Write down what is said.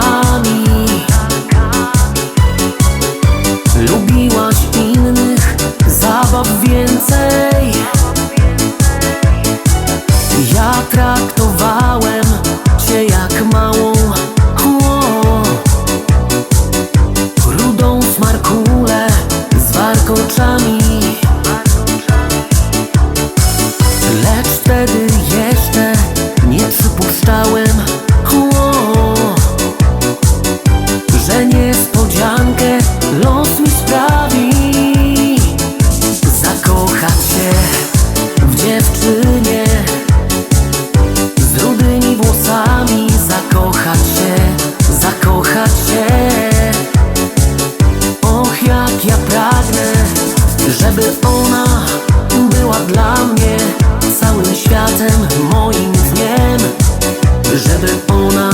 lankami Lubiłaś innych zabaw więcej. Ja traktowałem cię jak małą kło. Rudą smarkulę z warkoczami. Lecz wtedy żeby ona była dla mnie całym światem moim dniem, żeby ona